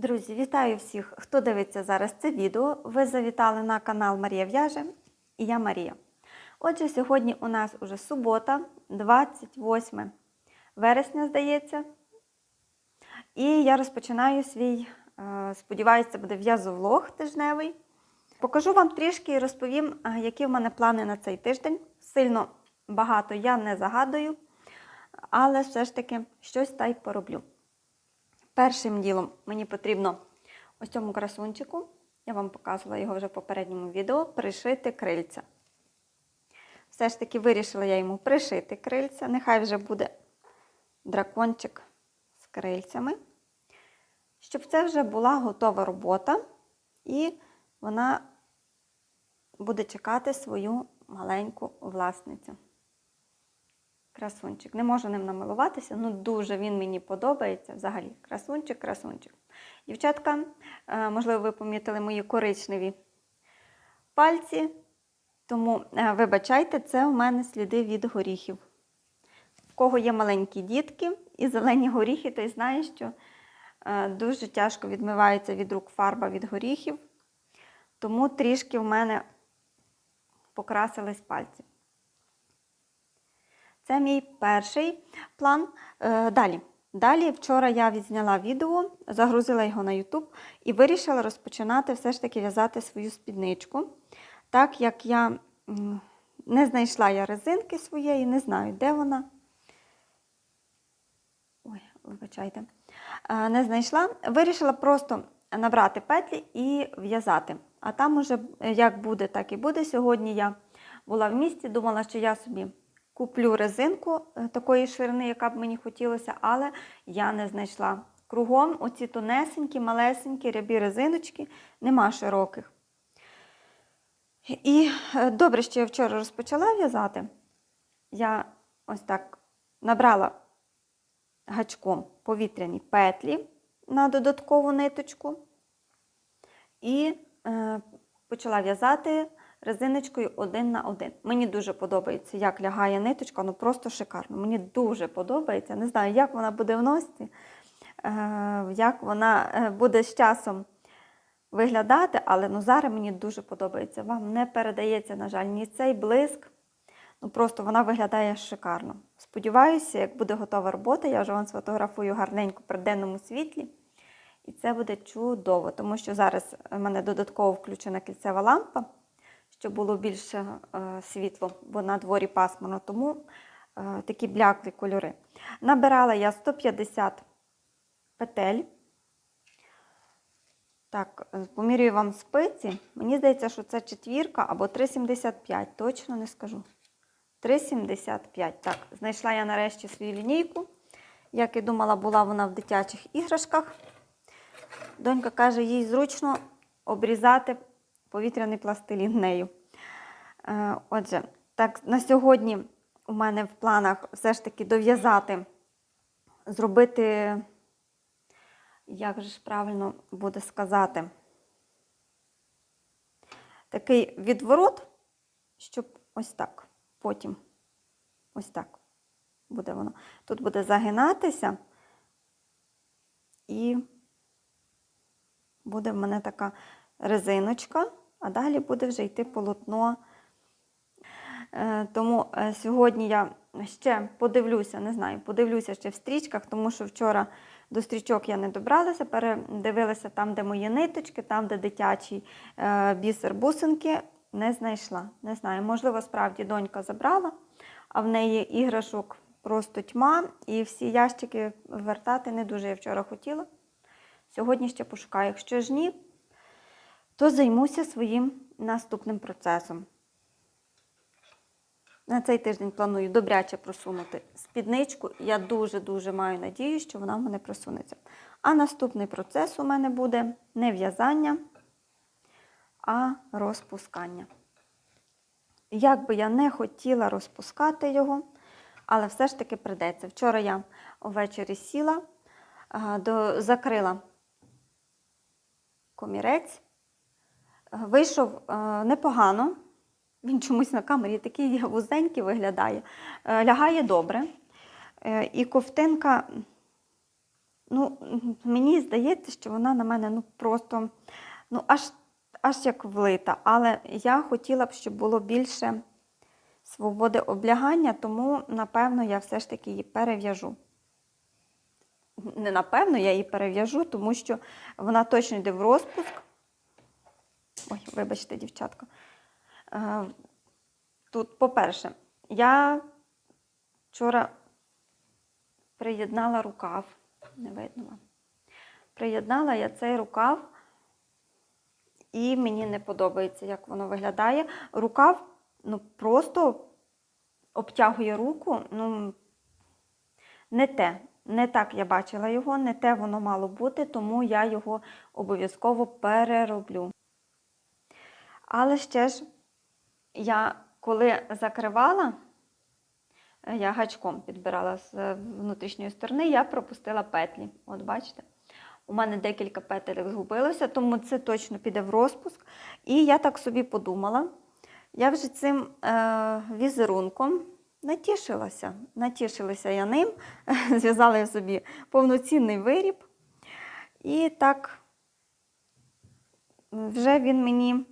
Друзі, вітаю всіх, хто дивиться зараз це відео. Ви завітали на канал Марія В'яже і я Марія. Отже, сьогодні у нас уже субота, 28 вересня, здається. І я розпочинаю свій, е, сподіваюся, це буде в'язовлог тижневий. Покажу вам трішки і розповім, е, які в мене плани на цей тиждень. Сильно багато я не загадую, але все ж таки щось та й пороблю. Першим ділом мені потрібно ось цьому красунчику, я вам показувала його вже в попередньому відео, пришити крильця. Все ж таки вирішила я йому пришити крильця. Нехай вже буде дракончик з крильцями, щоб це вже була готова робота, і вона буде чекати свою маленьку власницю. Красунчик. Не можу ним намилуватися, ну дуже він мені подобається взагалі. Красунчик, красунчик. Дівчатка, е, можливо, ви помітили мої коричневі пальці, тому е, вибачайте, це у мене сліди від горіхів. В кого є маленькі дітки і зелені горіхи, той знає, що е, дуже тяжко відмивається від рук фарба від горіхів, тому трішки в мене покрасились пальці. Це мій перший план. Е, Далі. Далі вчора я відзняла відео, загрузила його на YouTube і вирішила розпочинати все ж таки в'язати свою спідничку. Так як я не знайшла я резинки своєї, не знаю, де вона. Ой, вибачайте. Е, Не знайшла. Вирішила просто набрати петлі і в'язати. А там уже як буде, так і буде. Сьогодні я була в місті, думала, що я собі куплю резинку е, такої ширини, яка б мені хотілося, але я не знайшла. Кругом оці тонесенькі, малесенькі рябі резиночки, нема широких. І е, добре, що я вчора розпочала в'язати. Я ось так набрала гачком повітряні петлі на додаткову ниточку і е, почала в'язати резиночкою один на один. Мені дуже подобається, як лягає ниточка, ну просто шикарно. Мені дуже подобається. Не знаю, як вона буде в носці, е, як вона е, буде з часом виглядати, але ну, зараз мені дуже подобається. Вам не передається, на жаль, ні цей блиск. Ну просто вона виглядає шикарно. Сподіваюся, як буде готова робота, я вже вам сфотографую гарненько при денному світлі. І це буде чудово, тому що зараз в мене додатково включена кільцева лампа, щоб було більше е, світло, бо на дворі пасмурно, тому е, такі бляклі кольори. Набирала я 150 петель. Так, е, помірюю вам спиці. Мені здається, що це четвірка або 3,75, точно не скажу. 3,75. Так, знайшла я нарешті свою лінійку. Як і думала, була вона в дитячих іграшках. Донька каже, їй зручно обрізати повітряний пластилін нею. Е, Отже, так, на сьогодні у мене в планах все ж таки дов'язати, зробити, як же ж правильно буде сказати, такий відворот, щоб ось так, потім ось так буде воно. Тут буде загинатися і буде в мене така резиночка, а далі буде вже йти полотно. Е, Тому е, сьогодні я ще подивлюся, не знаю, подивлюся ще в стрічках, тому що вчора до стрічок я не добралася, передивилася там, де мої ниточки, там, де дитячий е, бісер бусинки, не знайшла. Не знаю, можливо, справді донька забрала, а в неї іграшок просто тьма, і всі ящики вертати не дуже я вчора хотіла. Сьогодні ще пошукаю. Якщо ж ні, то займуся своїм наступним процесом. На цей тиждень планую добряче просунути спідничку. Я дуже-дуже маю надію, що вона в мене просунеться. А наступний процес у мене буде не в'язання, а розпускання. Як би я не хотіла розпускати його, але все ж таки придеться. Вчора я ввечері сіла, закрила комірець. Вийшов е, непогано. Він чомусь на камері такий вузенький виглядає. Е, Лягає добре. Е, І ковтинка ну, мені здається, що вона на мене ну, просто ну, аж, аж як влита. Але я хотіла б, щоб було більше свободи облягання, тому, напевно, я все ж таки її перев'яжу. Не напевно, я її перев'яжу, тому що вона точно йде в розпуск. Ой, вибачте, дівчатка. Е, Тут, по-перше, я вчора приєднала рукав. Не видно вам. Приєднала я цей рукав, і мені не подобається, як воно виглядає. Рукав ну, просто обтягує руку. Ну, не те. Не так я бачила його, не те воно мало бути, тому я його обов'язково перероблю. Але ще ж я коли закривала, е, я гачком підбирала з е, внутрішньої сторони, я пропустила петлі. От бачите? У мене декілька петель згубилося, тому це точно піде в розпуск. І я так собі подумала, я вже цим е, візерунком натішилася. Натішилася я ним, зв'язала я собі повноцінний виріб. І так вже він мені,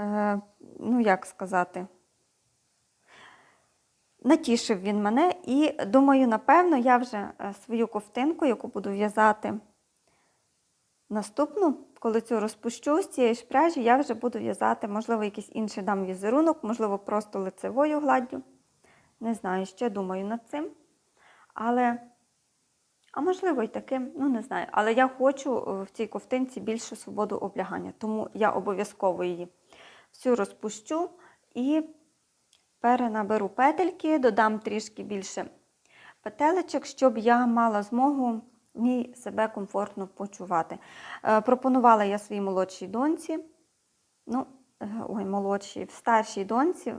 е, ну як сказати, натішив він мене, і думаю, напевно, я вже е, свою ковтинку, яку буду в'язати наступну, коли цю розпущу з цієї ж пряжі, я вже буду в'язати, можливо, якийсь інший дам візерунок, можливо, просто лицевою гладдю. Не знаю, ще думаю над цим. Але, а можливо, і таким, ну не знаю. Але я хочу е, в цій ковтинці більше свободу облягання, тому я обов'язково її всю розпущу і перенаберу петельки, додам трішки більше петелечок, щоб я мала змогу в ній себе комфортно почувати. Е, пропонувала я своїй молодшій доньці, ну, е, ой, молодшій, старшій доньці.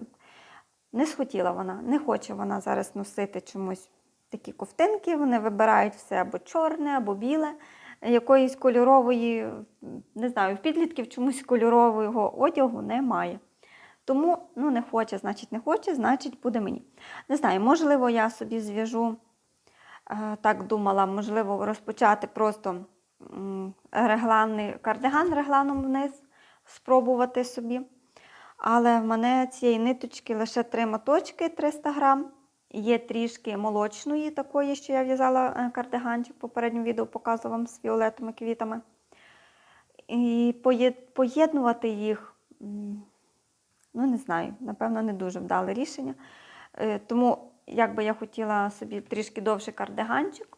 Не схотіла вона, не хоче вона зараз носити чомусь такі ковтинки. Вони вибирають все або чорне, або біле, якоїсь кольорової, не знаю, в підлітків чомусь кольорового одягу немає. Тому ну, не хоче, значить, не хоче, значить, буде мені. Не знаю, можливо, я собі зв'яжу, е, так думала, можливо, розпочати просто регланний кардиган регланом вниз, спробувати собі. Але в мене цієї ниточки лише три моточки 300 грам. Є трішки молочної, такої, що я в'язала е, кардиганчик, в попередньому відео показувала вам з фіолетовими квітами. І поєднувати їх, ну не знаю, напевно, не дуже вдале рішення. Е, Тому, як би я хотіла собі трішки довший кардиганчик,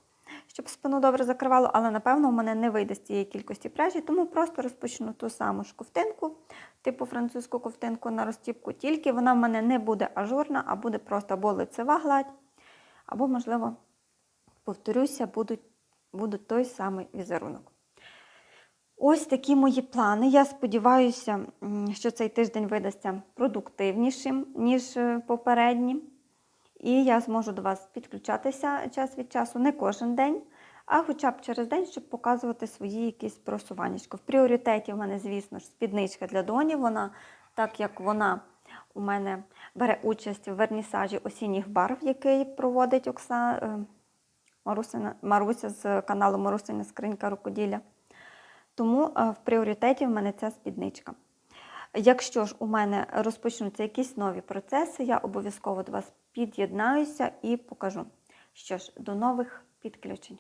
щоб спину добре закривало, але напевно у мене не вийде з цієї кількості пряжі, тому просто розпочну ту саму ж ковтинку, типу французьку ковтинку на розтіпку, тільки вона в мене не буде ажурна, а буде просто або лицева гладь, або, можливо, повторюся, будуть, буде той самий візерунок. Ось такі мої плани. Я сподіваюся, що цей тиждень видасться продуктивнішим, ніж е, попередні. І я зможу до вас підключатися час від часу не кожен день, а хоча б через день, щоб показувати свої якісь просування. В пріоритеті в мене, звісно ж, спідничка для доні. Вона, так як вона у мене бере участь в вернісажі осінніх барв, який проводить Окса... е, Марусина... Маруся з каналу Марусина Скринька рукоділля. Тому е, в пріоритеті в мене ця спідничка. Якщо ж у мене розпочнуться якісь нові процеси, я обов'язково до вас під'єднаюся і покажу. Що ж, до нових підключень.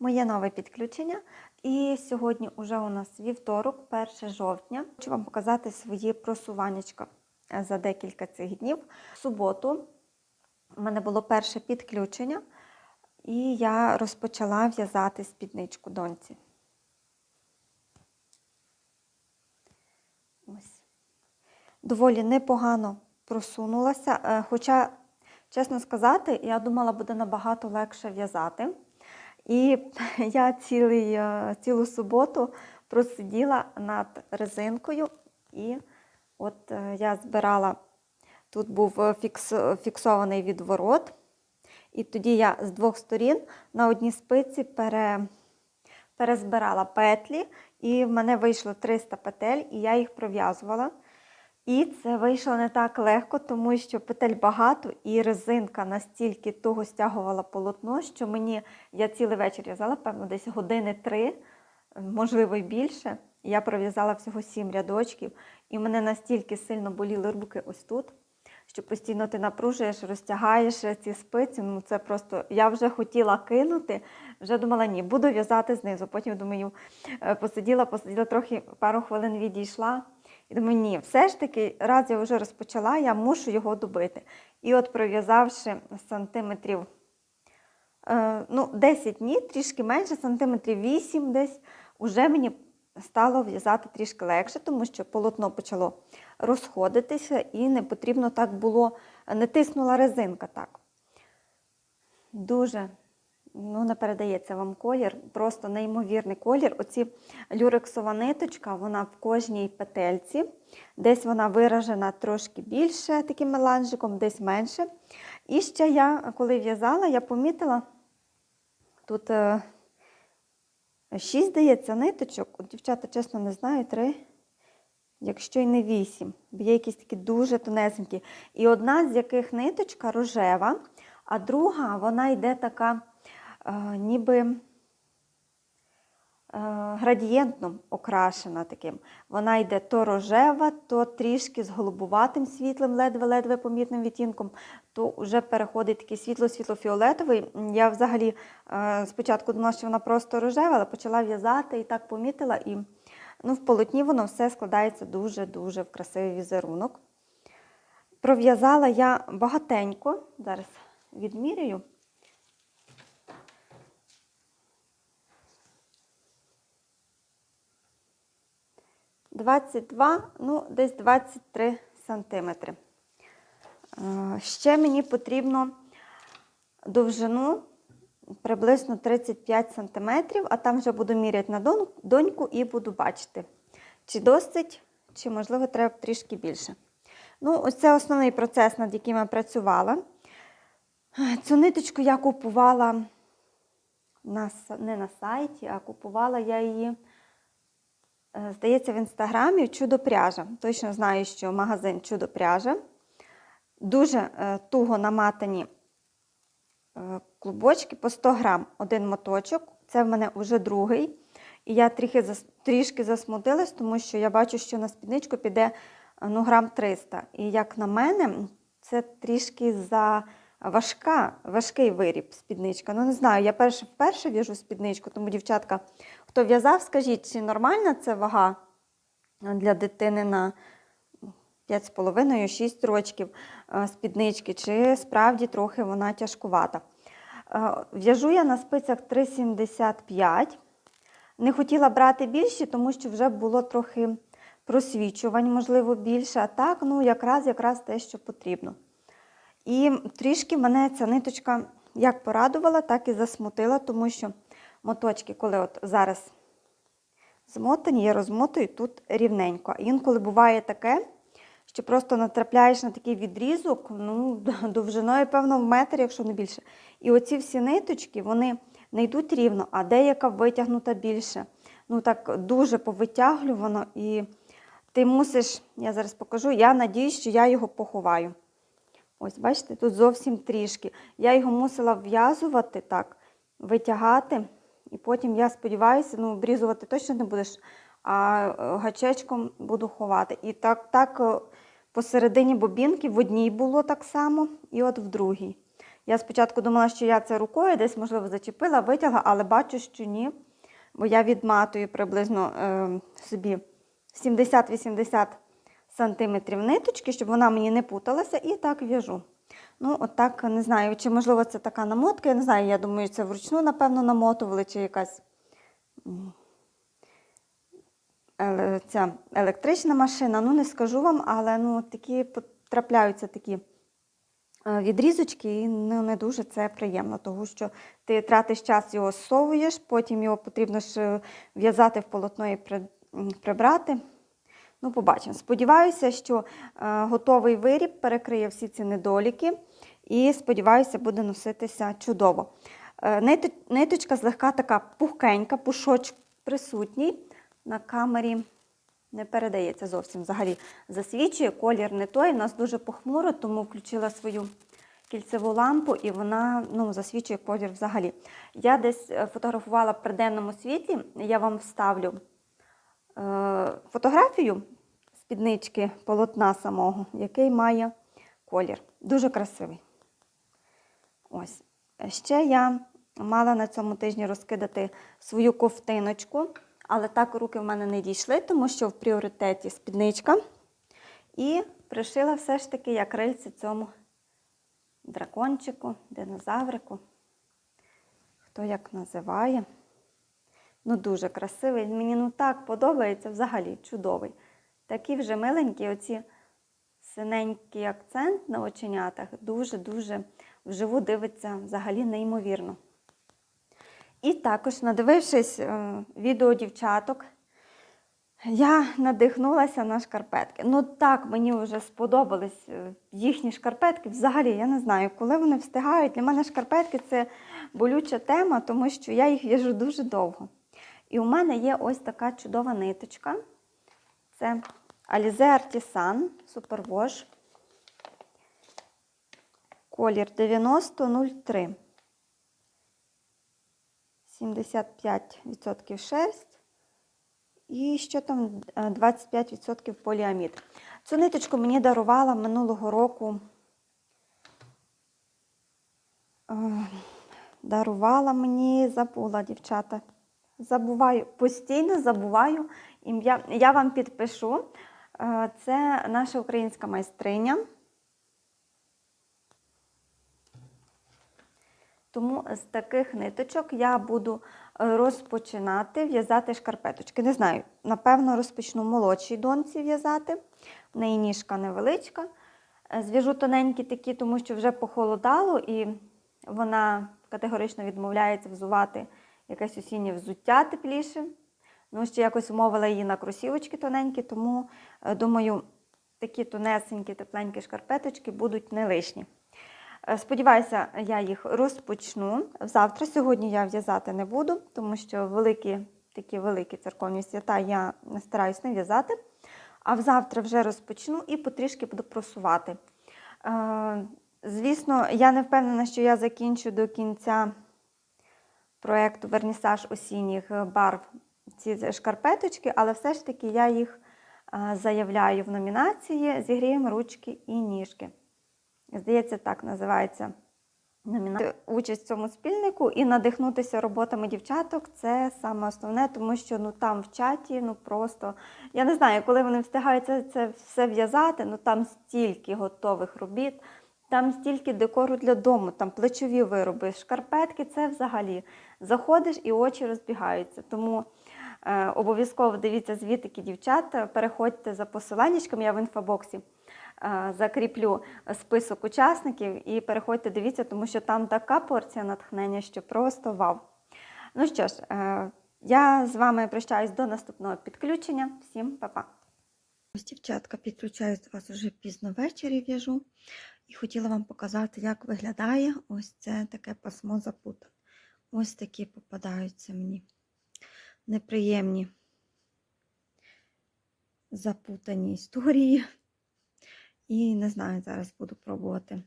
Моє нове підключення. І сьогодні уже у нас вівторок, 1 жовтня. Хочу вам показати свої просуваннячка за декілька цих днів. В суботу у мене було перше підключення, і я розпочала в'язати спідничку доньці. Ось. Доволі непогано просунулася. е, Хоча, чесно сказати, я думала, буде набагато легше в'язати. І я цілий, е, цілу суботу просиділа над резинкою, і от е, я збирала, тут був фікс, фіксований відворот, і тоді я з двох сторін на одній спиці пере, перезбирала петлі, і в мене вийшло 300 петель, і я їх пров'язувала. І це вийшло не так легко, тому що петель багато, і резинка настільки того стягувала полотно, що мені я цілий вечір в'язала, певно, десь години три, можливо, й більше. Я пров'язала всього сім рядочків, і мене настільки сильно боліли руки ось тут, що постійно ти напружуєш, розтягаєш ці спиці. Ну це просто я вже хотіла кинути, вже думала, ні, буду в'язати знизу. Потім думаю, е, посиділа, посиділа трохи, пару хвилин відійшла. І думаю, ні, все ж таки, раз я вже розпочала, я мушу його добити. І от пров'язавши сантиметрів е, ну, 10 ні, трішки менше, сантиметрів 8 десь, уже мені стало в'язати трішки легше, тому що полотно почало розходитися і не потрібно так було, не тиснула резинка так. Дуже ну, не передається вам колір, просто неймовірний колір. Оці люрексова ниточка, вона в кожній петельці. Десь вона виражена трошки більше таким меланжиком, десь менше. І ще я, коли в'язала, я помітила, тут е, шість, здається, ниточок. Дівчата, чесно, не знаю, три. Якщо й не вісім, бо є якісь такі дуже тонесенькі. І одна з яких ниточка рожева, а друга вона йде така, Е, ніби е, градієнтно окрашена таким. Вона йде то рожева, то трішки з голубуватим світлим, ледве-ледве помітним відтінком, то вже переходить такий світло-світло-фіолетовий. Я взагалі е, спочатку думала, що вона просто рожева, але почала в'язати і так помітила. І ну, в полотні воно все складається дуже-дуже в красивий візерунок. Пров'язала я багатенько, зараз відміряю. 22, ну, десь 23 сантиметри. Е, ще мені потрібно довжину приблизно 35 см, а там вже буду міряти на доньку і буду бачити, чи досить, чи, можливо, треба трішки більше. Ну, ось це основний процес, над яким я працювала. Цю ниточку я купувала на, не на сайті, а купувала я її здається, в інстаграмі чудо пряжа. Точно знаю, що магазин чудо пряжа. Дуже е, туго наматані е, клубочки по 100 грам один моточок. Це в мене вже другий. І я трішки, трішки засмутилась, тому що я бачу, що на спідничку піде е, ну, грам 300. І як на мене, це трішки за важка, важкий виріб спідничка. Ну, не знаю, я перше, вперше в'яжу спідничку, тому, дівчатка, хто в'язав, скажіть, чи нормальна це вага для дитини на 5,5-6 рочків е, спіднички, чи справді трохи вона тяжкувата. Е, В'яжу я на спицях 3,75. Не хотіла брати більші, тому що вже було трохи просвічувань, можливо, більше. А так, ну, якраз, якраз те, що потрібно. І трішки мене ця ниточка як порадувала, так і засмутила, тому що моточки, коли от зараз змотані, я розмотую тут рівненько. Інколи буває таке, що просто натрапляєш на такий відрізок, ну, довжиною, певно, в метр, якщо не більше. І оці всі ниточки, вони не йдуть рівно, а деяка витягнута більше. Ну так дуже повитяглювано, і ти мусиш, я зараз покажу, я надіюсь, що я його поховаю. Ось, бачите, тут зовсім трішки. Я його мусила вв'язувати так, витягати. І потім, я сподіваюся, ну, обрізувати точно не будеш, а е, гачечком буду ховати. І так, так е, посередині бобінки в одній було так само, і от в другій. Я спочатку думала, що я це рукою десь, можливо, зачепила, витягла, але бачу, що ні. Бо я відматую приблизно е, собі 70-80 сантиметрів ниточки, щоб вона мені не путалася, і так в'яжу. Ну, от не знаю, чи можливо це така намотка, я не знаю, я думаю, це вручну, напевно, намотували, чи якась ця електрична машина. Ну, не скажу вам, але ну, такі потрапляються такі е, відрізочки, і ну, не дуже це приємно, тому що ти тратиш час, його зсовуєш, потім його потрібно ж е, в'язати в полотно і прибрати. Ну, побачимо. Сподіваюся, що е, готовий виріб перекриє всі ці недоліки і, сподіваюся, буде носитися чудово. Е, ниточка злегка така пухкенька, пушочок присутній. На камері не передається зовсім взагалі. Засвічує колір не той. У нас дуже похмуро, тому включила свою кільцеву лампу і вона ну, засвічує колір взагалі. Я десь е, фотографувала при денному світлі, я вам вставлю фотографію спіднички полотна самого, який має колір. Дуже красивий. Ось. Ще я мала на цьому тижні розкидати свою ковтиночку, але так руки в мене не дійшли, тому що в пріоритеті спідничка. І пришила все ж таки я крильці цьому дракончику, динозаврику. Хто як називає. Ну, дуже красивий. Мені ну так подобається взагалі чудовий. Такі вже миленькі, оці синенький акцент на оченятах. Дуже-дуже вживу дивиться взагалі неймовірно. І також, надивившись е, відео дівчаток, я надихнулася на шкарпетки. Ну так, мені вже сподобались е, їхні шкарпетки. Взагалі, я не знаю, коли вони встигають. Для мене шкарпетки це болюча тема, тому що я їх в'яжу дуже довго. І у мене є ось така чудова ниточка. Це Alize Artisan Superwash. Колір 9003. 75% шерсть. І що там е, 25% поліамід. Цю ниточку мені дарувала минулого року. е, Дарувала мені, забула, дівчата. Забуваю, постійно забуваю ім'я. Я вам підпишу. Е, Це наша українська майстриня. Тому з таких ниточок я буду розпочинати в'язати шкарпеточки. Не знаю, напевно, розпочну молодшій доньці в'язати. В неї ніжка невеличка. Е, Зв'яжу тоненькі такі, тому що вже похолодало, і вона категорично відмовляється взувати якесь осіннє взуття тепліше. Ну, ще якось умовила її на кросівочки тоненькі, тому, е, думаю, такі тонесенькі, тепленькі шкарпеточки будуть не лишні. Е, Сподіваюся, я їх розпочну. Завтра, сьогодні я в'язати не буду, тому що великі, такі великі церковні свята я стараюсь не в'язати. А взавтра вже розпочну і потрішки буду просувати. Е, Звісно, я не впевнена, що я закінчу до кінця проєкту Вернісаж осінніх барв ці шкарпеточки, але все ж таки я їх е, заявляю в номінації Зігріємо ручки і ніжки. Здається, так називається номінація. Участь в цьому спільнику і надихнутися роботами дівчаток це саме основне, тому що ну там в чаті, ну просто я не знаю, коли вони встигають це, це все в'язати, ну там стільки готових робіт, там стільки декору для дому, там плечові вироби, шкарпетки це взагалі. Заходиш і очі розбігаються. Тому е, обов'язково дивіться звітики дівчат, переходьте за посиланнячком, я в інфобоксі е, закріплю список учасників і переходьте, дивіться, тому що там така порція натхнення, що просто вау. Ну що ж, е, я з вами прощаюсь до наступного підключення. Всім па-па! Дівчатка, підключаюсь до вас уже пізно ввечері в'яжу. І хотіла вам показати, як виглядає ось це таке пасмо запуток. Ось такі попадаються мені неприємні запутані історії. І не знаю, зараз буду пробувати.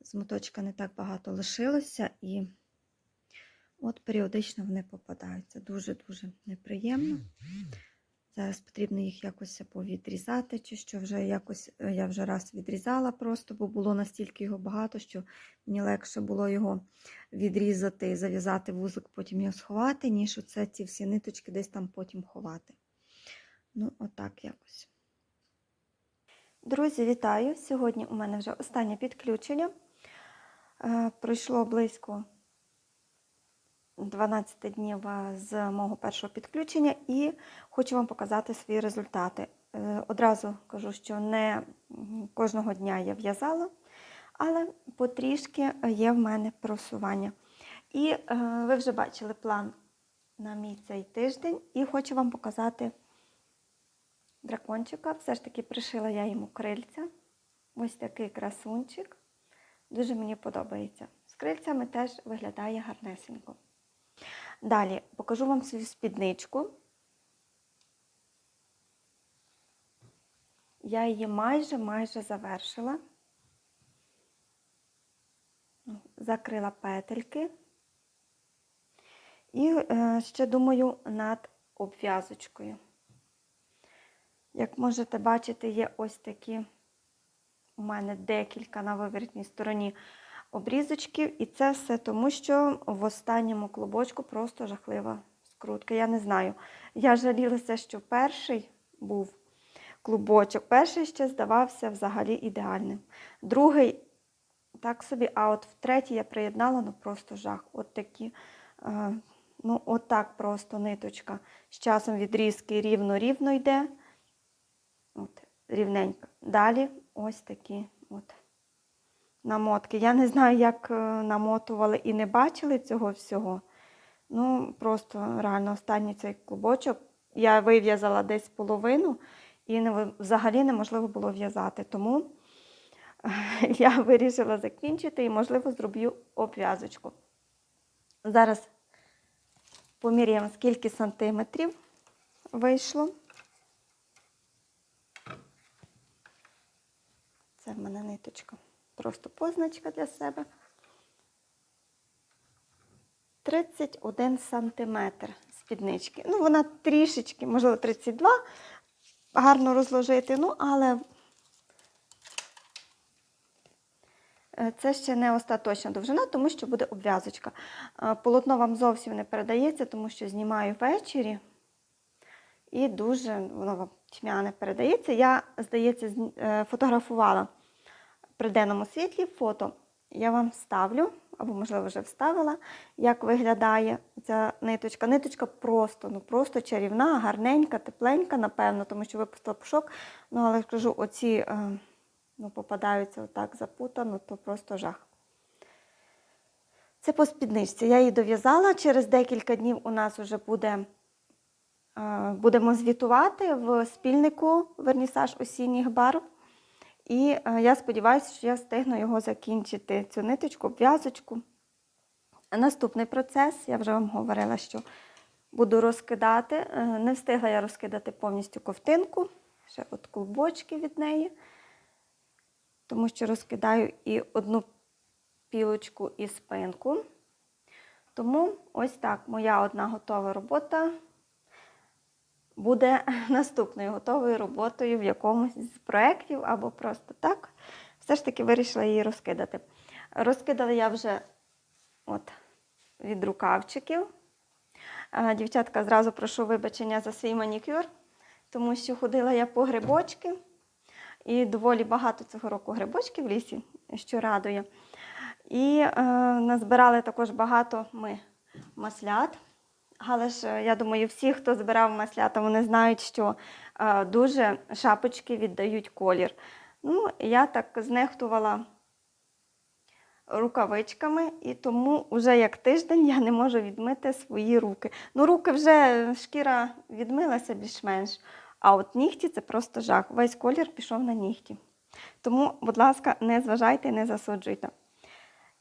З моточка не так багато лишилося, і от періодично вони попадаються. Дуже-дуже неприємно. Зараз потрібно їх якось повідрізати, чи що вже якось е, я вже раз відрізала просто, бо було настільки його багато, що мені легше було його відрізати, зав'язати вузик, потім його сховати, ніж оце ці всі ниточки десь там потім ховати. Ну, отак якось. Друзі, вітаю! Сьогодні у мене вже останнє підключення. Е, Пройшло близько 12 днів е, з мого першого підключення і хочу вам показати свої результати. Е, Одразу кажу, що не кожного дня я в'язала, але потрішки є в мене просування. І е, ви вже бачили план на мій цей тиждень, і хочу вам показати дракончика. Все ж таки пришила я йому крильця. Ось такий красунчик. Дуже мені подобається. З крильцями теж виглядає гарнесенько. Далі покажу вам свою спідничку. я її майже майже завершила. Закрила петельки. І е, ще думаю над обв'язочкою. Як можете бачити, є ось такі у мене декілька на виворітній стороні обрізочків. І це все тому, що в останньому клубочку просто жахлива скрутка. Я не знаю. Я жалілася, що перший був клубочок. Перший ще здавався взагалі ідеальним. Другий так собі, а от в третій я приєднала, ну просто жах. От такі, е, ну, от так просто ниточка. З часом відрізки рівно-рівно йде. От, рівненько. Далі ось такі от намотки. Я не знаю, як е, намотували і не бачили цього всього. Ну, просто реально останній цей клубочок. Я вив'язала десь половину, і не, взагалі неможливо було в'язати. Тому я вирішила закінчити і, можливо, зроблю обв'язочку. Зараз поміряємо, скільки сантиметрів вийшло. Це в мене ниточка. Просто позначка для себе. 31 сантиметр спіднички. Ну, вона трішечки, можливо, 32. Гарно розложити, ну, але е, це ще не остаточна довжина, тому що буде обв'язочка. Е, Полотно вам зовсім не передається, тому що знімаю ввечері. І дуже воно вам тьмяне передається. Я, здається, е, фотографувала при денному світлі фото. Я вам ставлю, або, можливо, вже вставила, як виглядає ця ниточка. Ниточка просто, ну просто чарівна, гарненька, тепленька, напевно, тому що випустила пушок. Ну, але я кажу, оці е, ну, попадаються отак запутано, то просто жах. Це по спідничці. Я її дов'язала. Через декілька днів у нас вже буде, е, будемо звітувати в спільнику вернісаж осінніх барв. І е, я сподіваюся, що я встигну його закінчити, цю ниточку, обв'язочку. Наступний процес, я вже вам говорила, що буду розкидати. Е, Не встигла я розкидати повністю ковтинку, ще от клубочки від неї, тому що розкидаю і одну пілочку і спинку. Тому ось так моя одна готова робота буде наступною готовою роботою в якомусь з проєктів або просто так. Все ж таки вирішила її розкидати. Розкидала я вже от, від рукавчиків. Дівчатка, зразу прошу вибачення за свій манікюр, тому що ходила я по грибочки. І доволі багато цього року грибочків в лісі, що радує. І е, назбирали також багато ми маслят. Але ж е, я думаю, всі, хто збирав маслята, вони знають, що е, дуже шапочки віддають колір. Ну, я так знехтувала рукавичками, і тому вже як тиждень я не можу відмити свої руки. Ну, руки вже шкіра відмилася більш-менш, а от нігті це просто жах. Весь колір пішов на нігті. Тому, будь ласка, не зважайте, не засуджуйте.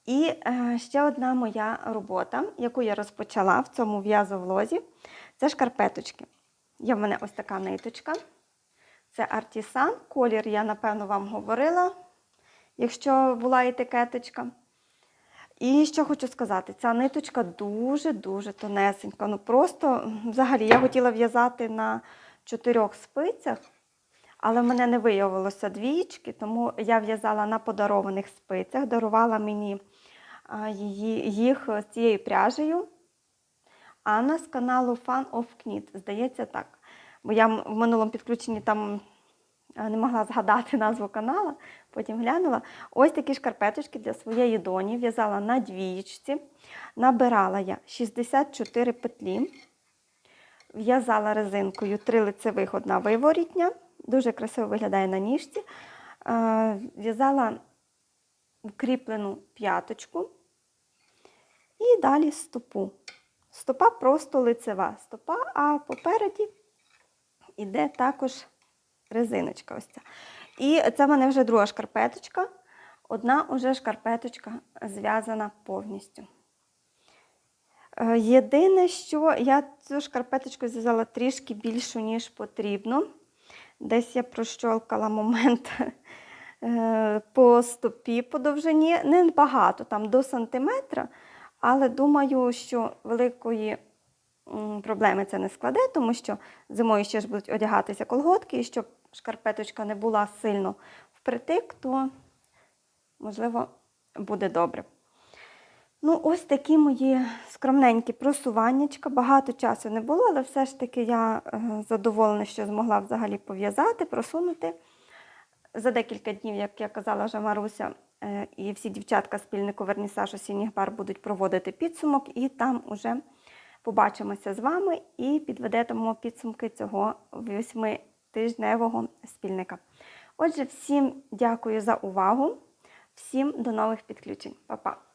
І е, ще одна моя робота, яку я розпочала в цьому в'язовлозі, це шкарпеточки. Є в мене ось така ниточка. Це Artisan. Колір я, напевно, вам говорила, якщо була етикеточка. І що хочу сказати, ця ниточка дуже-дуже тонесенька. Ну просто взагалі я хотіла в'язати на чотирьох спицях, але в мене не виявилося двічки, тому я в'язала на подарованих спицях, дарувала мені її, їх з цією пряжею. Анна з каналу Fun of Knit, здається так. Бо я в минулому підключенні там не могла згадати назву канала, потім глянула. Ось такі шкарпеточки для своєї доні в'язала на двієчці. Набирала я 64 петлі. В'язала резинкою три лицевих, одна виворітня. Дуже красиво виглядає на ніжці. Е, В'язала укріплену п'яточку. І далі стопу. Стопа просто лицева стопа, а попереді йде також резиночка. ось ця. І це в мене вже друга шкарпеточка. Одна вже шкарпеточка зв'язана повністю. Е, Єдине, що я цю шкарпеточку зв'язала трішки більшу, ніж потрібно. Десь я прощолкала момент е, по стопі по довжині. Не багато, там до сантиметра, але думаю, що великої проблеми це не складе, тому що зимою ще ж будуть одягатися колготки, і щоб шкарпеточка не була сильно впритик, то можливо буде добре. Ну, ось такі мої скромненькі просуваннячка. Багато часу не було, але все ж таки я е, задоволена, що змогла взагалі пов'язати, просунути. За декілька днів, як я казала вже Маруся, і всі дівчатка спільнику Вернісаж осінніх бар будуть проводити підсумок, і там уже побачимося з вами і підведемо підсумки цього восьмитижневого спільника. Отже, всім дякую за увагу, всім до нових підключень. Па-па!